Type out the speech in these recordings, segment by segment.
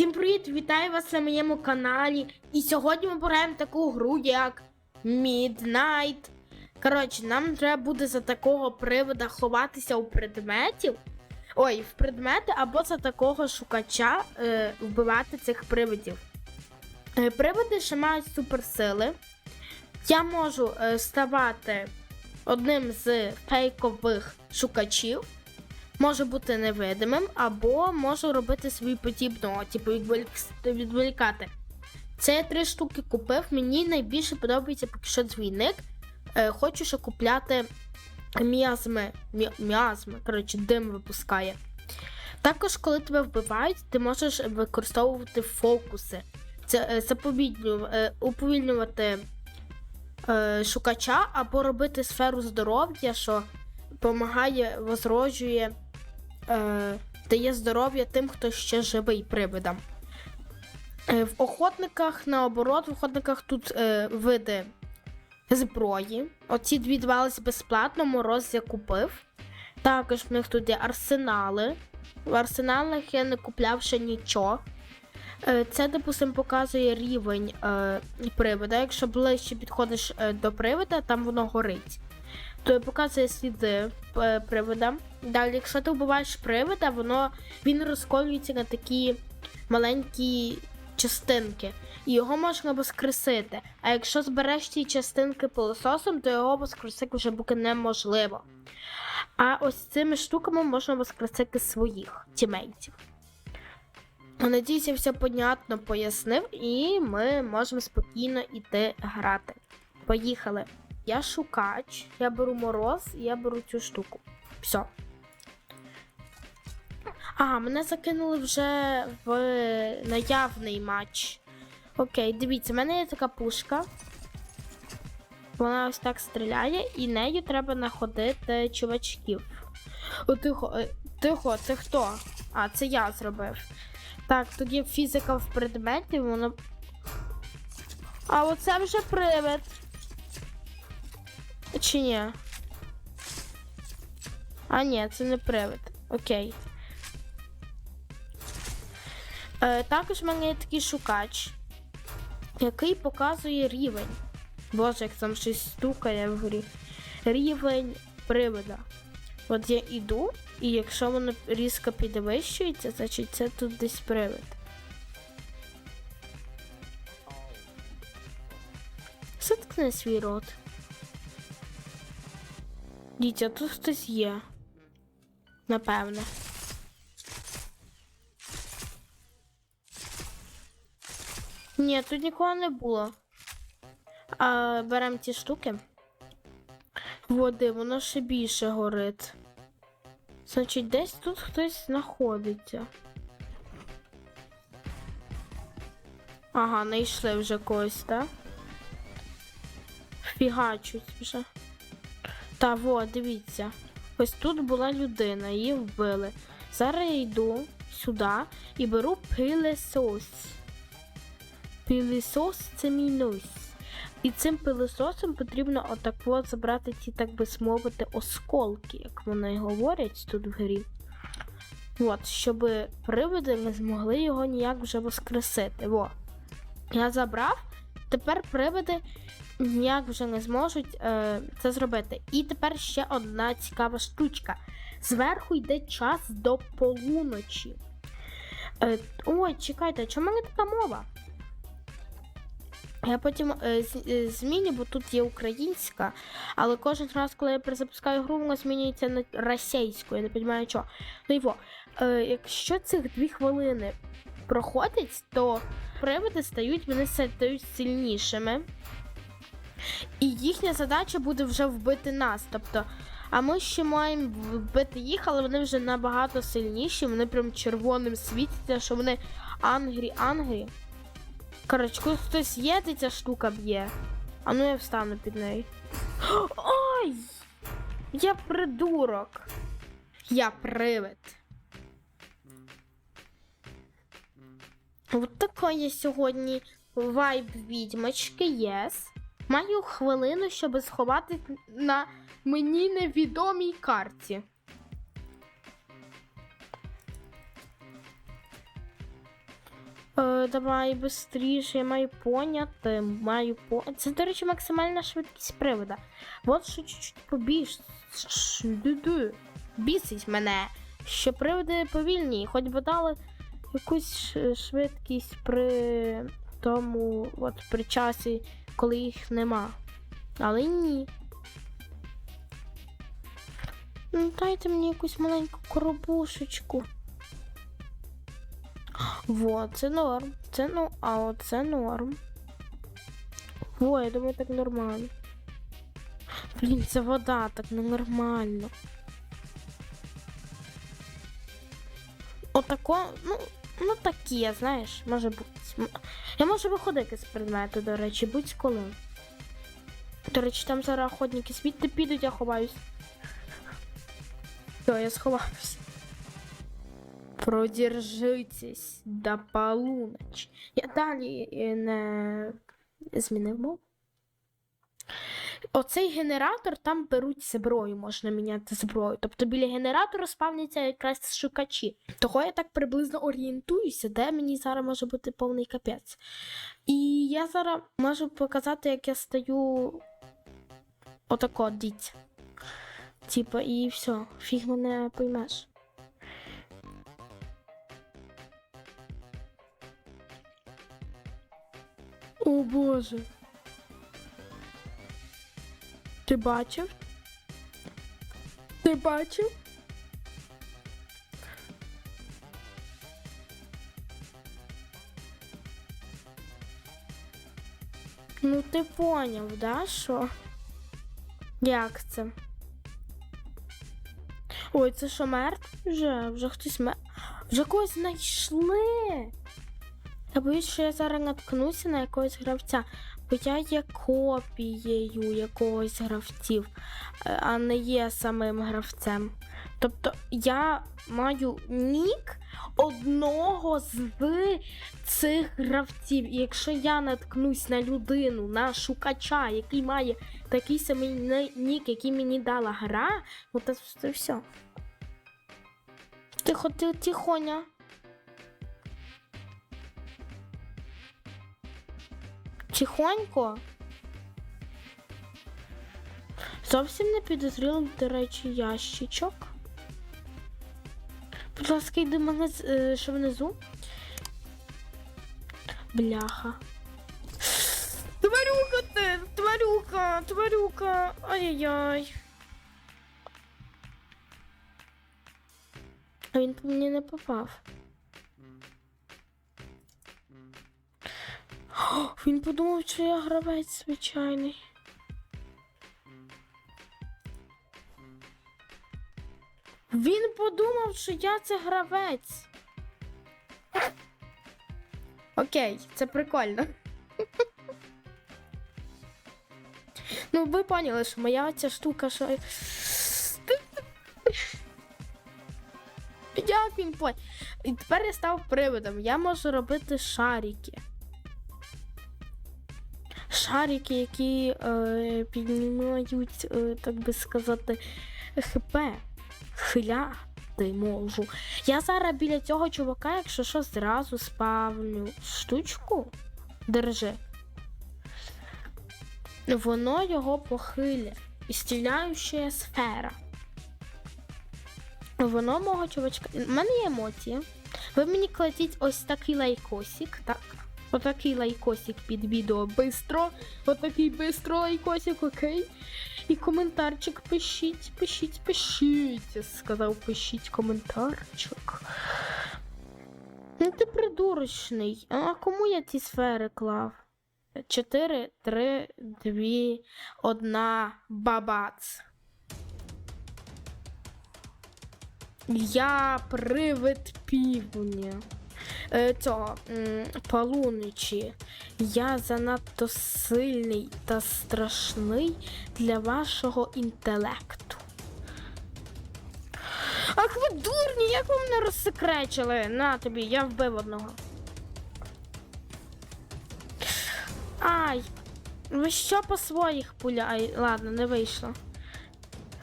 Всім привіт! Вітаю вас на моєму каналі. І сьогодні ми граємо таку гру, як Midnight. Коротше, нам треба буде за такого привода ховатися у предметів. Ой, в предмети або за такого шукача е, вбивати цих привидів. Е, привиди ще мають суперсили. Я можу е, ставати одним з фейкових шукачів може бути невидимим, або можу робити свій подібного, типу відволікати. Це три штуки купив. Мені найбільше подобається поки що двійник. Е, хочу ще купляти міазми. Мі- міазми, коротше, дим випускає. Також, коли тебе вбивають, ти можеш використовувати фокуси. Це е, е, уповільнювати е, шукача або робити сферу здоров'я, що допомагає, возроджує, е, дає здоров'я тим, хто ще живий привидам. Е, в охотниках, наоборот, в охотниках тут е, види зброї. Оці дві давались безплатно, мороз я купив. Також в них тут є арсенали. В арсеналах я не купляв ще нічого. Е, Це, допустим, показує рівень е, привида. Якщо ближче підходиш е, до привида, там воно горить. То показує сліди е, привида. Далі, якщо ти вбиваєш привида, воно він розколюється на такі маленькі частинки, і його можна воскресити. А якщо збереш ці частинки пилососом, то його воскресити вже буде неможливо. А ось цими штуками можна воскресити своїх тімейтів. Надіюсь, я все понятно пояснив, і ми можемо спокійно йти грати. Поїхали. Я шукач, я беру мороз і я беру цю штуку. Все. А, мене закинули вже в наявний матч. Окей, дивіться, в мене є така пушка. Вона ось так стріляє, і нею треба знаходити чувачків. О, тихо, е, тихо, це хто? А, це я зробив. Так, є фізика в предметі, воно. А оце вже привид. Чи ні? А, ні, це не привид. Окей. Е, також в мене є такий шукач, який показує рівень. Боже, як там щось стукає вгорі. Рівень привида. От я іду, і якщо воно різко підвищується, значить це тут десь привид. Заткни свій рот. Дітя, тут хтось є. Напевне. Ні, тут нікого не було. А беремо ці штуки. Води, воно ще більше горить. Значить, десь тут хтось знаходиться. Ага, знайшли вже когось, так? Фігачуть вже. Та во, дивіться. Ось тут була людина, її вбили. Зараз я йду сюди і беру пилесос. Пилесос це мій нос. І цим пилесосом потрібно отак от забрати ті, так би мовити, осколки, як вони говорять тут в грі. От, щоб привиди не змогли його ніяк вже воскресити. Во. Я забрав, тепер привиди ніяк вже не зможуть е, це зробити. І тепер ще одна цікава штучка. Зверху йде час до полуночі. Е, ой, чекайте, чому мене така мова? Я потім е, е, зміню, бо тут є українська, але кожен раз, коли я перезапускаю гру, вона змінюється на російську, я не розумію чого. Ну во, е, якщо цих дві хвилини проходить, то привиди стають, вони стають сильнішими. І їхня задача буде вже вбити нас. Тобто, а ми ще маємо вбити їх, але вони вже набагато сильніші, вони прям червоним світяться, що вони ангрі-ангрі. Коротше, хтось є, де ця штука б'є. А ну я встану під нею. Ой! Я придурок. Я привид. От такої сьогодні вайб відьмачки, єс. Маю хвилину, щоб сховати на мені невідомій карті. Е, давай быстріше, я маю поняти. Маю по... Це, до речі, максимальна швидкість привода. От що чуть-чуть побіж. Бісить мене. Що приводи повільні, хоч би дали якусь швидкість при тому, от при часі, коли їх нема. Але ні. Ну, дайте мені якусь маленьку коробушечку. Вот, це норм. Це ну, а от це норм. Во, я думаю, так нормально. Блін, це вода, так ненормально. Отако, ну, ну таке, знаєш, може бути. Я можу виходити з предмету, до речі, будь-коли. До речі, там зараз охотники звідти підуть, я ховаюсь. Все, я сховався. Продержитесь до полуночі. Я далі е, не змінив мову. Оцей генератор там беруть зброю, можна міняти зброю. Тобто біля генератора спавняться якраз шукачі. Того я так приблизно орієнтуюся, де мені зараз може бути повний капець. І я зараз можу показати, як я стою отако, діть. Типа, і все, фіг мене поймеш. О боже. Ти бачив? Ти бачив? Ну ти поняв, да, що? Як це? Ой, це що мертв вже? Вже хтось мер... Вже когось знайшли. Я боюсь, що я зараз наткнуся на якогось гравця, бо я є копією якогось гравців, е, а не є самим гравцем. Тобто я маю нік одного з цих гравців. І якщо я наткнусь на людину, на шукача, який має такий самий нік, який мені дала гра, ну то це все. Тихо, ти, тихоня. Тихонько. Зовсім не підозрілий, до речі, ящичок. Будь ласка, йди мене е, що внизу. Бляха. Тварюка ти! Тварюка! Тварюка! Ай-яй-яй. А він по мені не попав. Він подумав, що я гравець звичайний. Він подумав, що я це гравець. Окей, це прикольно. Ну, ви поняли, що моя ця штука, що. Як він поняв? І тепер я став приводом. Я можу робити шарики. Шарики, які е, піднімають, е, так би сказати, ХП. Хиляти можу. Я зараз біля цього чувака, якщо що, зразу спавню штучку. Держи. Воно його похиля. І стріляюча сфера. Воно мого чувачка. У мене є емоції. Ви мені кладіть ось такий лайкосик, так? Отакий лайкосик під відео. Бистро. Отакий бистро лайкосик, окей? І коментарчик пишіть, пишіть, пишіть. Я сказав, пишіть коментарчик. Ну ти придурочний. А кому я ці сфери клав? 4, 3, 2, 1, бабац. Я привид півня. Е, цього м, полуночі. Я занадто сильний та страшний для вашого інтелекту. Ах ви дурні, як ви мене розсекречили? На тобі, я вбив одного. Ай, ви що по своїх пуляй? Ладно, не вийшло.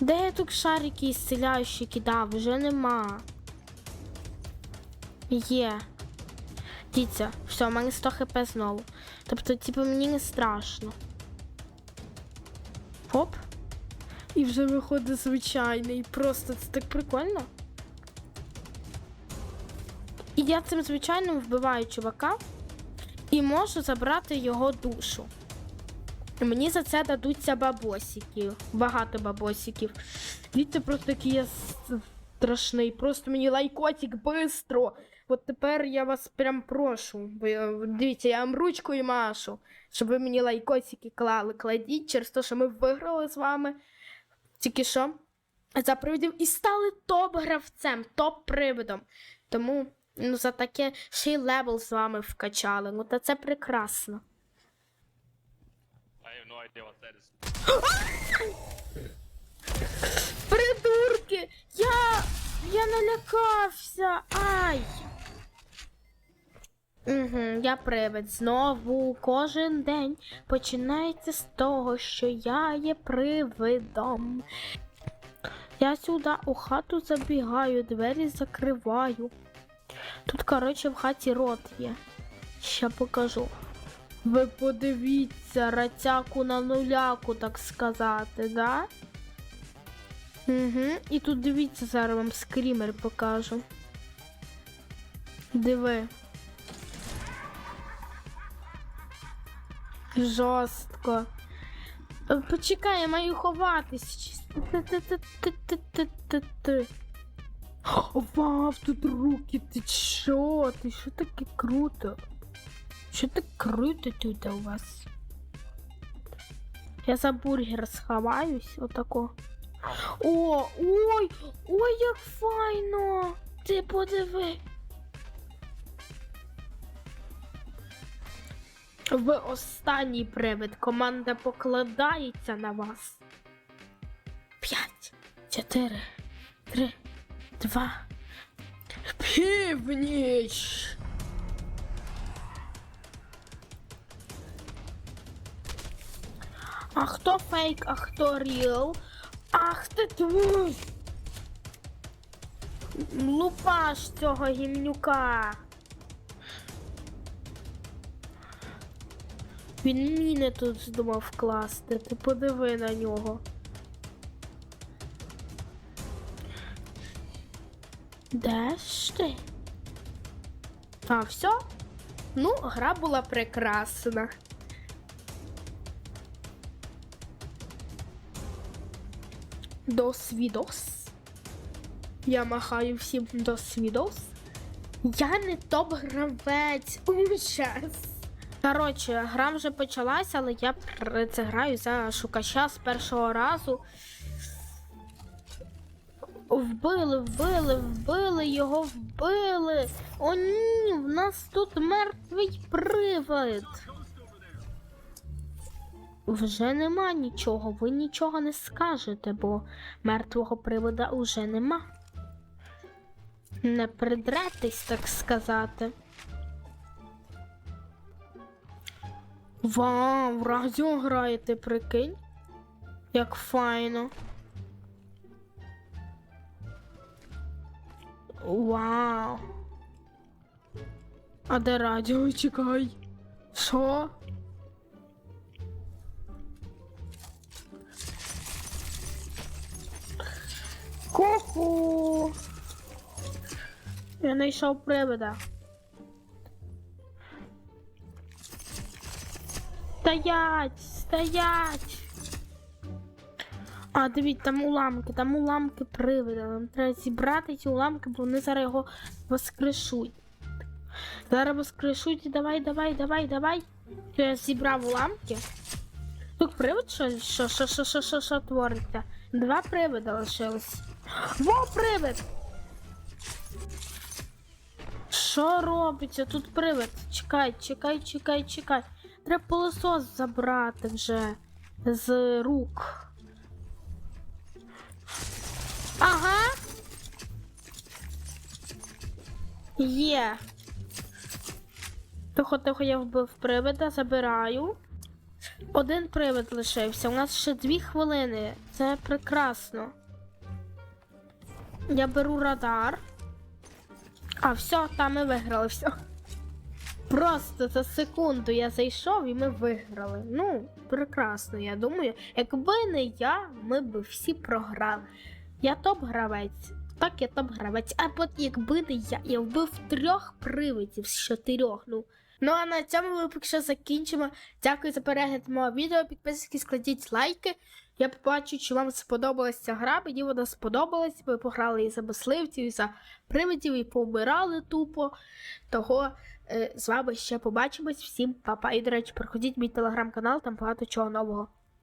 Де я тут шарики ісцеляючі кидав? Вже нема. Є. Дивіться, все, у мене 100 хп знову. Тобто, типу, мені не страшно. Оп. І вже виходить звичайний. Просто це так прикольно. І я цим звичайним вбиваю чувака і можу забрати його душу. Мені за це дадуться бабосики. Багато бабосиків. Дивіться, просто який я страшний. Просто мені лайкотик бистро. От тепер я вас прям прошу. Бо Дивіться, я вам ручкою машу, щоб ви мені лайкотики клали. Кладіть через те, що ми виграли з вами. Тільки що за привидів і стали топ-гравцем, топ-привидом. Тому ну, за таке ще й левел з вами вкачали. Ну та це прекрасно. I have no idea what that is. Придурки! Я. Я налякався. Ай. Угу, я привид. Знову кожен день починається з того, що я є привидом. Я сюди у хату забігаю, двері закриваю. Тут, коротше, в хаті рот є. Ще покажу. Ви подивіться, рацяку на нуляку, так сказати, да? Угу. І тут дивіться, зараз вам скрімер покажу. Диви. Жорстко. Почекай, я маю ховатись. Вау, тут руки, ти що? Ти що таке круто? Що так круто тут у вас? Я за бургер сховаюсь, отако. О, ой, ой, як файно! Ти подиви. Ви останній привид. Команда покладається на вас. П'ять, чотири, три, два. Північ. А хто фейк, а хто ріл? Ах ти твій! Лупаш цього гімнюка. Він міни тут здумав вкласти. Ти подиви на нього. Де ж ти? А, все? Ну, гра була прекрасна. До свідос. Я махаю всім до свідос. Я не топ-гравець. Ужас. Коротше, гра вже почалася, але я це граю за шукача з першого разу. Вбили, вбили, вбили, його вбили. О ні, в нас тут мертвий привид. Вже нема нічого, ви нічого не скажете, бо мертвого привода уже нема. Не придретесь, так сказати. Вау, радіо граєте, прикинь? Як файно. Вау. А де радіо? Чекай. Що? Ку-ку. Я знайшов привида. Стоять! Стоять! А, дивіться, там уламки, там уламки привида. Нам треба зібрати ці уламки, бо вони зараз його воскрешуть. Зараз воскрешуть, давай, давай, давай, давай. Я зібрав уламки. Тут привид що, що, що, що, що, що, що твориться? Два привида лишилось. Во привид! Що робиться? Тут привид. Чекай, чекай, чекай, чекай. Треба пилосос забрати вже з рук. Ага. Є. Тихо, тихо, я вбив привида, забираю. Один привид лишився. У нас ще дві хвилини. Це прекрасно. Я беру радар. А, все, там ми виграли все. Просто за секунду я зайшов і ми виграли. Ну, прекрасно, я думаю. Якби не я, ми б всі програли. Я топ-гравець. Так, я топ-гравець. А от якби не я, я вбив трьох привидів з чотирьох. Ну. Ну а на цьому ми поки що закінчимо. Дякую за перегляд мого відео. Підписуйтесь, кладіть лайки. Я побачу, чи вам сподобалася ця гра. Мені вона сподобалась. Ми пограли і за мисливців, і за привидів, і помирали тупо. Того е, з вами ще побачимось. Всім па-па. І, до речі, проходіть мій телеграм-канал, там багато чого нового.